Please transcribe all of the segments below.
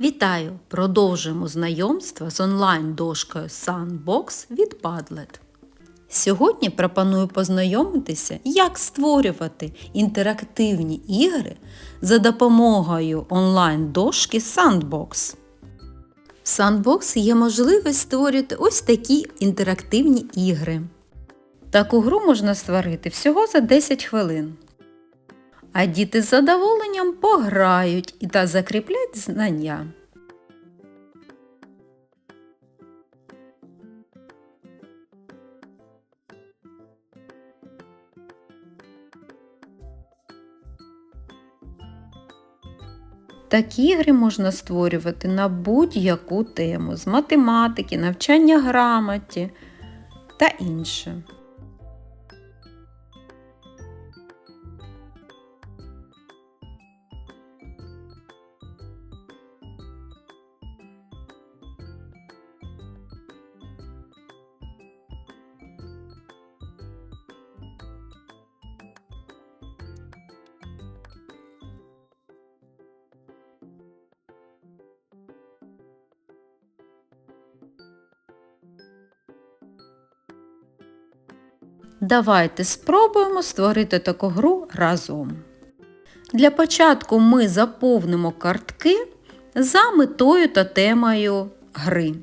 Вітаю! Продовжуємо знайомство з онлайн-дошкою Sandbox від Padlet. Сьогодні пропоную познайомитися, як створювати інтерактивні ігри за допомогою онлайн-дошки Sandbox. В Sandbox є можливість створювати ось такі інтерактивні ігри. Таку гру можна створити всього за 10 хвилин. А діти з задоволенням пограють і та закріплять знання. Такі ігри можна створювати на будь-яку тему з математики, навчання грамоті та інше. Давайте спробуємо створити таку гру разом. Для початку ми заповнимо картки за метою та темою гри.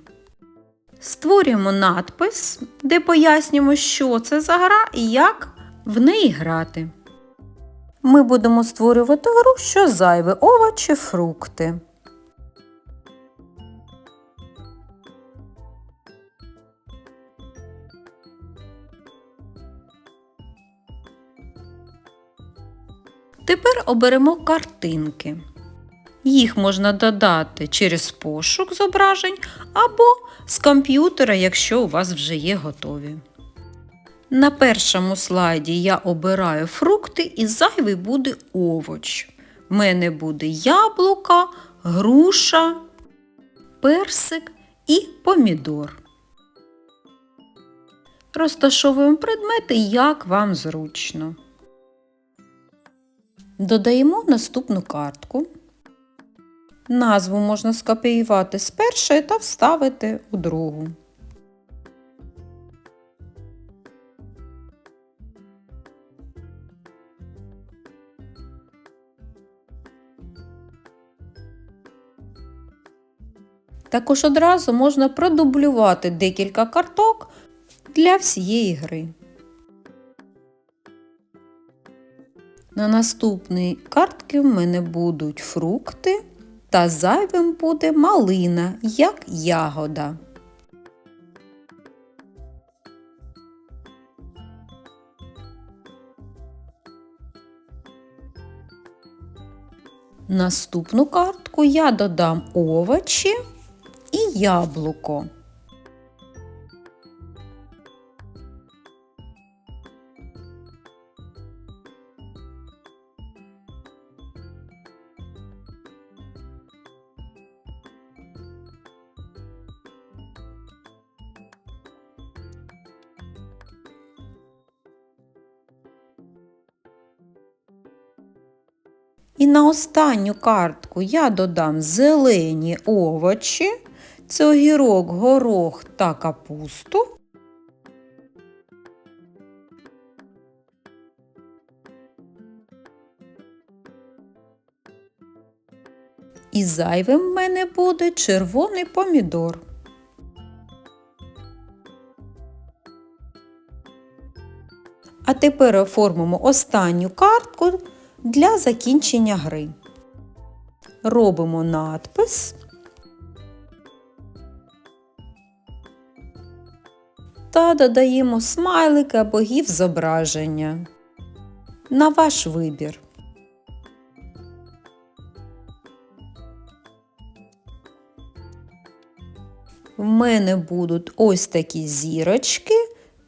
Створюємо надпис, де пояснюємо, що це за гра і як в неї грати. Ми будемо створювати гру, що зайве овочі, фрукти. Тепер оберемо картинки. Їх можна додати через пошук зображень або з комп'ютера, якщо у вас вже є готові. На першому слайді я обираю фрукти і зайвий буде овоч. В мене буде яблука, груша, персик і помідор. Розташовуємо предмети, як вам зручно. Додаємо наступну картку. Назву можна скопіювати з першої та вставити у другу. Також одразу можна продублювати декілька карток для всієї гри. На наступній картці в мене будуть фрукти, та зайвим буде малина, як ягода. Наступну картку я додам овочі і яблуко. І на останню картку я додам зелені овочі, це огірок, горох та капусту. І зайвим в мене буде червоний помідор. А тепер оформимо останню картку для закінчення гри. Робимо надпис та додаємо смайлики або гіф зображення на ваш вибір. В мене будуть ось такі зірочки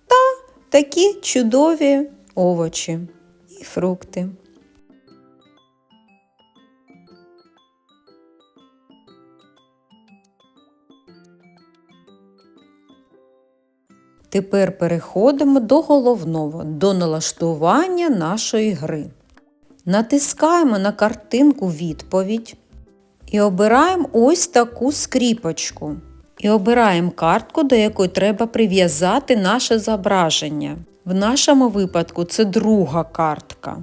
та такі чудові овочі і фрукти. Тепер переходимо до головного, до налаштування нашої гри. Натискаємо на картинку відповідь І обираємо ось таку скріпочку. І обираємо картку, до якої треба прив'язати наше зображення. В нашому випадку це друга картка.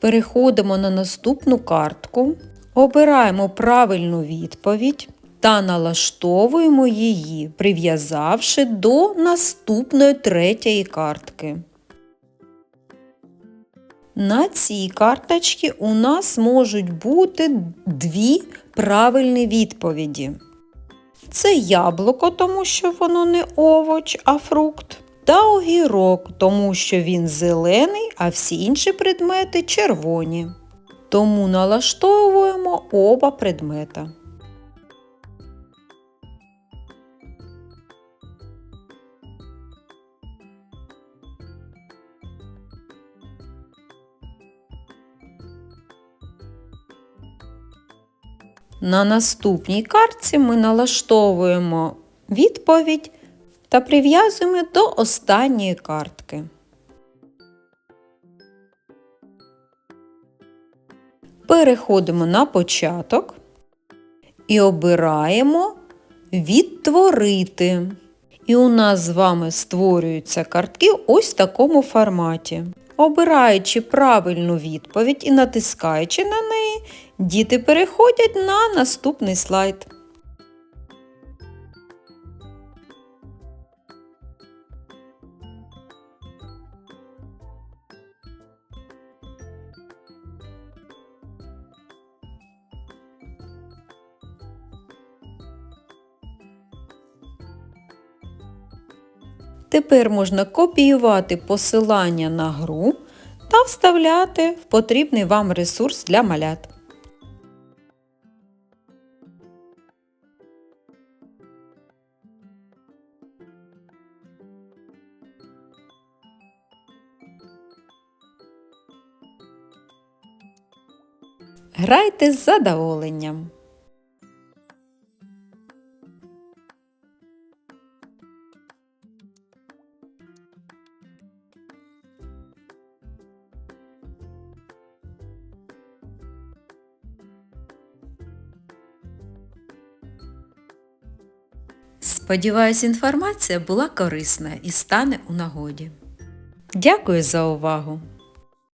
Переходимо на наступну картку, обираємо правильну відповідь та налаштовуємо її, прив'язавши до наступної третьої картки. На цій карточці у нас можуть бути дві правильні відповіді. Це яблуко, тому що воно не овоч, а фрукт. Та огірок, тому що він зелений, а всі інші предмети червоні. Тому налаштовуємо оба предмета. На наступній картці ми налаштовуємо відповідь та прив'язуємо до останньої картки. Переходимо на початок і обираємо Відтворити. І у нас з вами створюються картки ось в такому форматі. Обираючи правильну відповідь і натискаючи на неї, діти переходять на наступний слайд. Тепер можна копіювати посилання на гру та вставляти в потрібний вам ресурс для малят. Грайте з задоволенням. Сподіваюсь, інформація була корисна і стане у нагоді. Дякую за увагу!